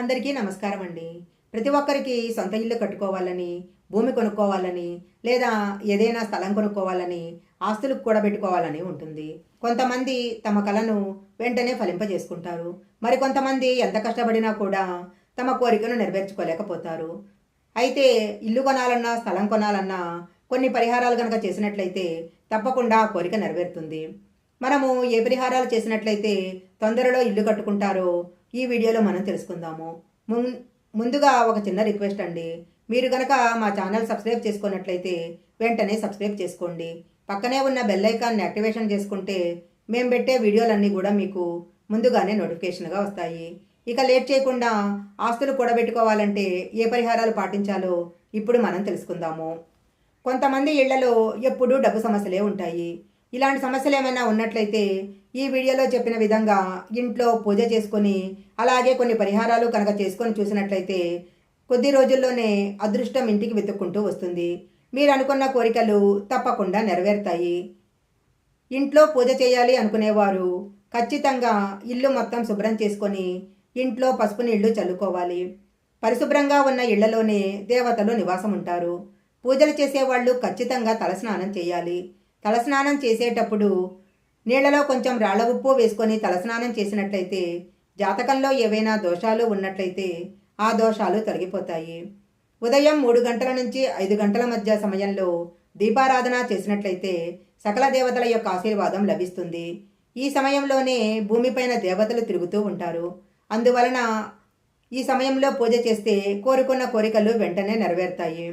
అందరికీ నమస్కారం అండి ప్రతి ఒక్కరికి సొంత ఇల్లు కట్టుకోవాలని భూమి కొనుక్కోవాలని లేదా ఏదైనా స్థలం కొనుక్కోవాలని ఆస్తులు కూడా పెట్టుకోవాలని ఉంటుంది. కొంతమంది తమ కలను వెంటనే ఫలింపజేసుకుంటారు. మరి కొంతమంది ఎంత కష్టపడినా కూడా తమ కోరికను నెరవేర్చుకోలేకపోతారు. అయితే ఇల్లు కొనాలన్నా స్థలం కొనాలన్నా కొన్ని పరిహారాలు కనుక చేసినట్లయితే తప్పకుండా ఆ కోరిక నెరవేరుతుంది. మనము ఏ పరిహారాలు చేసినట్లయితే తొందరలో ఇల్లు కట్టుకుంటారో ఈ వీడియోలో మనం తెలుసుకుందాము. ముం- ముందుగా ఒక చిన్న రిక్వెస్ట్ అండి. మీరు గనక మా ఛానల్ సబ్స్క్రైబ్ చేసుకున్నట్లయితే వెంటనే సబ్స్క్రైబ్ చేసుకోండి. పక్కనే ఉన్న బెల్ ఐకాన్ని యాక్టివేషన్ చేసుకుంటే మేము పెట్టే వీడియోలన్నీ కూడా మీకు ముందుగానే నోటిఫికేషన్గా వస్తాయి. ఇక లేట్ చేయకుండా ఆస్తులు కూడబెట్టుకోవాలంటే ఏ పరిహారాలు పాటించాలో ఇప్పుడు మనం తెలుసుకుందాము. కొంతమంది ఇళ్ళలో ఎప్పుడూ డబ్బు సమస్యలే ఉంటాయి. ఇలాంటి సమస్యలు ఏమైనా ఉన్నట్లయితే ఈ వీడియోలో చెప్పిన విధంగా ఇంట్లో పూజ చేసుకొని అలాగే కొన్ని పరిహారాలు కనుక చేసుకొని చూసినట్లయితే కొద్ది రోజుల్లోనే అదృష్టం ఇంటికి వెతుక్కుంటూ వస్తుంది. మీరు అనుకున్న కోరికలు తప్పకుండా నెరవేరుతాయి. ఇంట్లో పూజ చేయాలి అనుకునేవారు ఖచ్చితంగా ఇల్లు మొత్తం శుభ్రం చేసుకొని ఇంట్లో పసుపు నీళ్ళు చల్లుకోవాలి. పరిశుభ్రంగా ఉన్న ఇళ్ళలోనే దేవతలు నివాసం ఉంటారు. పూజలు చేసేవాళ్ళు ఖచ్చితంగా తలస్నానం చేయాలి. తలస్నానం చేసేటప్పుడు నీళ్ళలో కొంచెం రాళ్ళ ఉప్పు వేసుకొని తలస్నానం చేసినట్లయితే జాతకంలో ఏవైనా దోషాలు ఉన్నట్లయితే ఆ దోషాలు తొలగిపోతాయి. ఉదయం మూడు గంటల నుంచి ఐదు గంటల మధ్య సమయంలో దీపారాధన చేసినట్లయితే సకల దేవతల యొక్క ఆశీర్వాదం లభిస్తుంది. ఈ సమయంలోనే భూమిపైన దేవతలు తిరుగుతూ ఉంటారు. అందువలన ఈ సమయంలో పూజ చేస్తే కోరుకున్న కోరికలు వెంటనే నెరవేరుతాయి.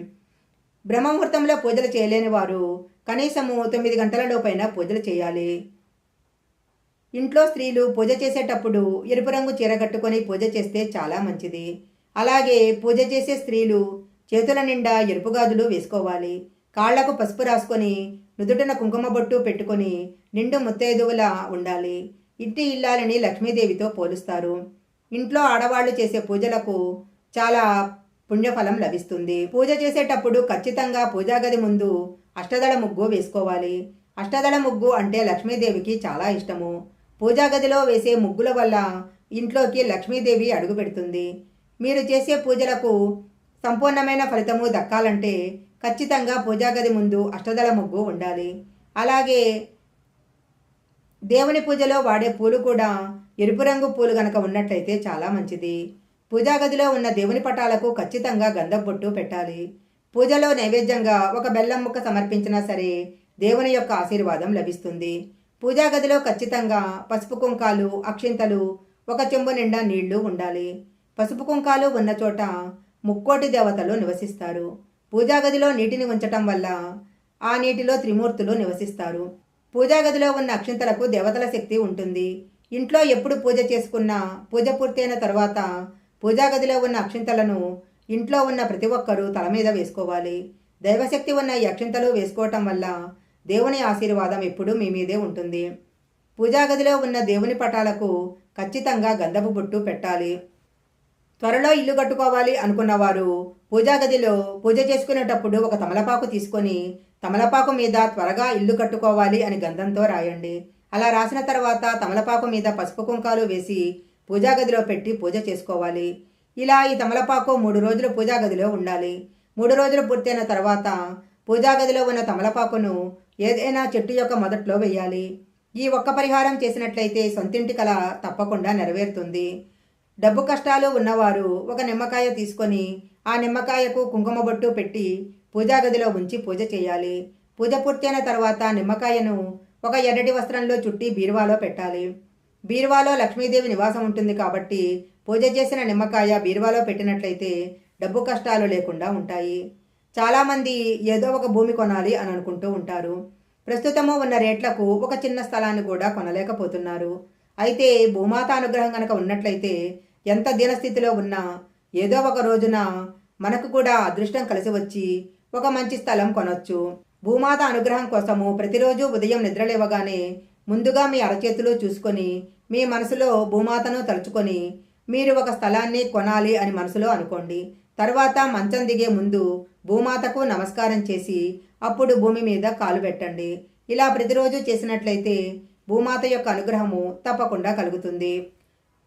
బ్రహ్మముహూర్తంలో పూజలు చేయలేని వారు కనీసము తొమ్మిది గంటల లోపైన పూజలు చేయాలి. ఇంట్లో స్త్రీలు పూజ చేసేటప్పుడు ఎరుపు రంగు చీర కట్టుకొని పూజ చేస్తే చాలా మంచిది. అలాగే పూజ చేసే స్త్రీలు చేతుల నిండా ఎరుపు గాజులు వేసుకోవాలి. కాళ్ళకు పసుపు రాసుకొని నుదుటిన కుంకుమ బొట్టు పెట్టుకొని నిండు ముత్తైదువులా ఉండాలి. ఇంటి ఇల్లాలని లక్ష్మీదేవితో పోలుస్తారు. ఇంట్లో ఆడవాళ్ళు చేసే పూజలకు చాలా పుణ్యఫలం లభిస్తుంది. పూజ చేసేటప్పుడు ఖచ్చితంగా పూజాగది ముందు అష్టదళ ముగ్గు వేసుకోవాలి. అష్టదళ ముగ్గు అంటే లక్ష్మీదేవికి చాలా ఇష్టము. పూజాగదిలో వేసే ముగ్గుల వల్ల ఇంట్లోకి లక్ష్మీదేవి అడుగు పెడుతుంది. మీరు చేసే పూజలకు సంపూర్ణమైన ఫలితము దక్కాలంటే ఖచ్చితంగా పూజా గది ముందు అష్టదళ ముగ్గు ఉండాలి. అలాగే దేవుని పూజలో వాడే పూలు కూడా ఎరుపు రంగు పూలు గనక ఉన్నట్లయితే చాలా మంచిది. పూజా గదిలో ఉన్న దేవుని పటాలకు ఖచ్చితంగా గంధం బొట్టు పెట్టాలి. పూజలో నైవేద్యంగా ఒక బెల్లం ముక్క సమర్పించినా సరే దేవుని యొక్క ఆశీర్వాదం లభిస్తుంది. పూజా గదిలో ఖచ్చితంగా పసుపు కుంకాలు అక్షింతలు ఒక చెంబు నిండా నీళ్ళు ఉండాలి. పసుపు కుంకాలు ఉన్న చోట ముక్కోటి దేవతలు నివసిస్తారు. పూజా గదిలో నీటిని ఉంచటం వల్ల ఆ నీటిలో త్రిమూర్తులు నివసిస్తారు. పూజా గదిలో ఉన్న అక్షింతలకు దేవతల శక్తి ఉంటుంది. ఇంట్లో ఎప్పుడు పూజ చేసుకున్నా పూజ పూర్తయిన తర్వాత పూజా గదిలో ఉన్న అక్షింతలను ఇంట్లో ఉన్న ప్రతి ఒక్కరూ తల మీద వేసుకోవాలి. దైవశక్తి ఉన్న ఈ అక్షింతలు వేసుకోవటం వల్ల దేవుని ఆశీర్వాదం ఎప్పుడూ మీ మీదే ఉంటుంది. పూజా గదిలో ఉన్న దేవుని పటాలకు ఖచ్చితంగా గంధపు బొట్టు పెట్టాలి. త్వరలో ఇల్లు కట్టుకోవాలి అనుకున్నవారు పూజా గదిలో పూజ చేసుకునేటప్పుడు ఒక తమలపాకు తీసుకొని తమలపాకు మీద త్వరగా ఇల్లు కట్టుకోవాలి అని గంధంతో రాయండి. అలా రాసిన తర్వాత తమలపాకు మీద పసుపు కుంకాలు వేసి పూజా గదిలో పెట్టి పూజ చేసుకోవాలి. ఇలా ఈ తమలపాకు మూడు రోజులు పూజా గదిలో ఉండాలి. మూడు రోజులు పూర్తయిన తర్వాత పూజా గదిలో ఉన్న తమలపాకును ఏదైనా చెట్టు యొక్క మొదట్లో వేయాలి ఈ ఒక్క పరిహారం చేసినట్లయితే సొంతింటి కల తప్పకుండా నెరవేరుతుంది. డబ్బు కష్టాలు ఉన్నవారు ఒక నిమ్మకాయ తీసుకొని ఆ నిమ్మకాయకు కుంకుమ బొట్టు పెట్టి పూజా గదిలో ఉంచి పూజ చేయాలి. పూజ పూర్తయిన తర్వాత నిమ్మకాయను ఒక ఎర్రటి వస్త్రంలో చుట్టి బీరువాలో పెట్టాలి. బీరువాలో లక్ష్మీదేవి నివాసం ఉంటుంది కాబట్టి పూజ చేసిన నిమ్మకాయ బీరువాలో పెట్టినట్లయితే డబ్బు కష్టాలు లేకుండా ఉంటాయి. చాలామంది ఏదో ఒక భూమి కొనాలి అని అనుకుంటూ ఉంటారు. ప్రస్తుతము ఉన్న రేట్లకు ఒక చిన్న స్థలాన్ని కూడా కొనలేకపోతున్నారు. అయితే భూమాత అనుగ్రహం కనుక ఉన్నట్లయితే ఎంత దీనస్థితిలో ఉన్నా ఏదో ఒక రోజున మనకు కూడా అదృష్టం కలిసి వచ్చి ఒక మంచి స్థలం కొనొచ్చు. భూమాత అనుగ్రహం కోసము ప్రతిరోజు ఉదయం నిద్రలేవగానే ముందుగా మీ అరచేతులు చూసుకొని మీ మనసులో భూమాతను తలుచుకొని మీరు ఒక స్థలాన్ని కొనాలి అని మనసులో అనుకోండి. తర్వాత మంచం దిగే ముందు భూమాతకు నమస్కారం చేసి అప్పుడు భూమి మీద కాలు పెట్టండి. ఇలా ప్రతిరోజు చేసినట్లయితే భూమాత యొక్క అనుగ్రహము తప్పకుండా కలుగుతుంది.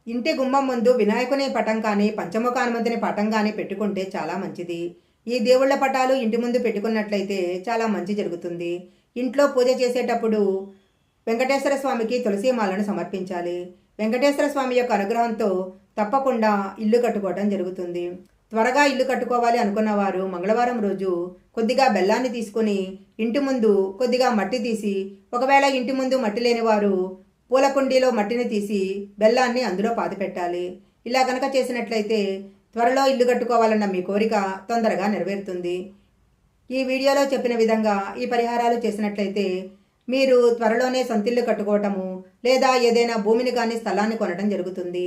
ఇంటి గుమ్మం ముందు వినాయకుని పటం కానీ పంచముఖ హనుమంతుని పటం కానీ పెట్టుకుంటే చాలా మంచిది. ఈ దేవుళ్ళ పటాలు ఇంటి ముందు పెట్టుకున్నట్లయితే చాలా మంచి జరుగుతుంది. ఇంట్లో పూజ చేసేటప్పుడు వెంకటేశ్వర స్వామికి తులసి మాలను సమర్పించాలి. వెంకటేశ్వర స్వామి యొక్క అనుగ్రహంతో తప్పకుండా ఇల్లు కట్టుకోవడం జరుగుతుంది. త్వరగా ఇల్లు కట్టుకోవాలి అనుకున్న వారు మంగళవారం రోజు కొద్దిగా బెల్లాన్ని తీసుకొని ఇంటి ముందు కొద్దిగా మట్టి తీసి ఒకవేళ ఇంటి ముందు మట్టి లేని వారు పూల కుండీలో మట్టిని తీసి బెల్లాన్ని అందులో పాతిపెట్టాలి. ఇలా కనుక చేసినట్లయితే త్వరలో ఇల్లు కట్టుకోవాలన్న మీ కోరిక తొందరగా నెరవేరుతుంది. ఈ వీడియోలో చెప్పిన విధంగా ఈ పరిహారాలు చేసినట్లయితే మీరు త్వరలోనే సొంతిల్లు కట్టుకోవటము లేదా ఏదైనా భూమిని కానీ స్థలాన్ని కొనడం జరుగుతుంది.